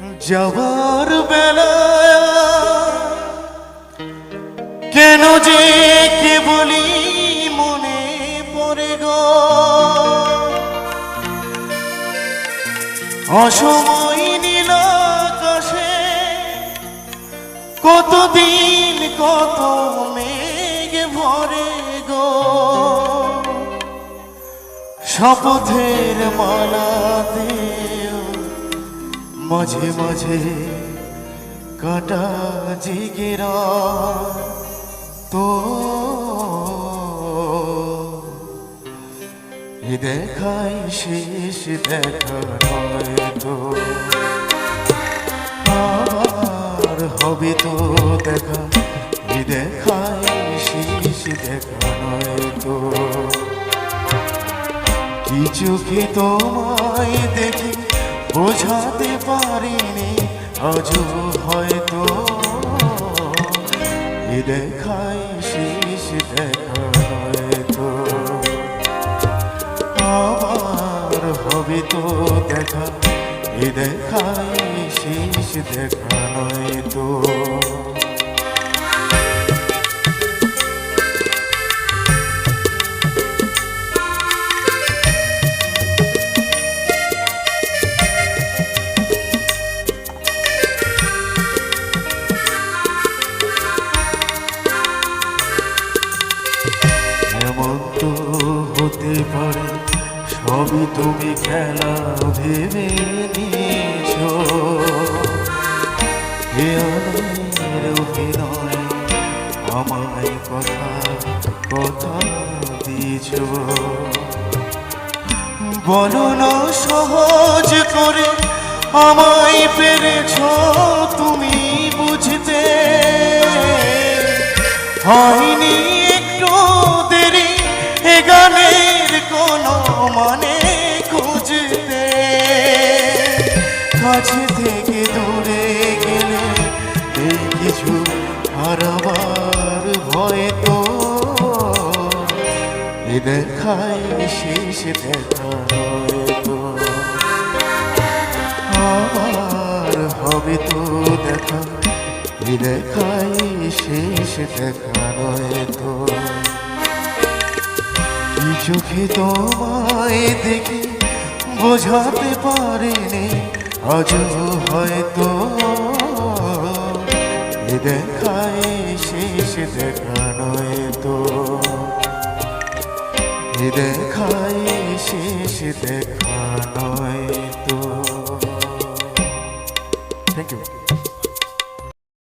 যাবার বেলা। কেন যে কে বলি মনে পড়ে গো? অসময় নীল আকাশে কতদিন কত মেঘ ভরে গো? শপথের মালাতে মাঝে মাঝে কাটা জিগেরা তো। দেখাই শেষ দেখা তো। আর হবে তো দেখা দেখাই শেষ দেখা নয় তো। কি তোমায় দেখে বোঝাতে পারিনি, আজও হয়তো। দেখাই শেষ দেখা আবার হবে তো দেখা, এ দেখাই শেষ দেখা তো তো হতে পারে, সবই তুমি খেলা ভেবে আমায় কথা কথা দিয়েছ। বলো না সহজ করে আমায় পেরেছ তুমি বুঝতে। হয়নি একটু কোনো মানে খুঁজতে। কাছে থেকে দূরে গেলে এই কিছু হারাবার ভয় তো। দেখাই শেষ দেখা হয়তো আবার হবে তো দেখা, এ দেখাই শেষ দেখা নয়তো কি চোখে তোমায় দেখে বোঝাতে পারিনি, আজও হয়তো। এ দেখাই শেষ দেখা নয়তো এ দেখাই শেষ দেখা নয়তো থ্যাংক ইউ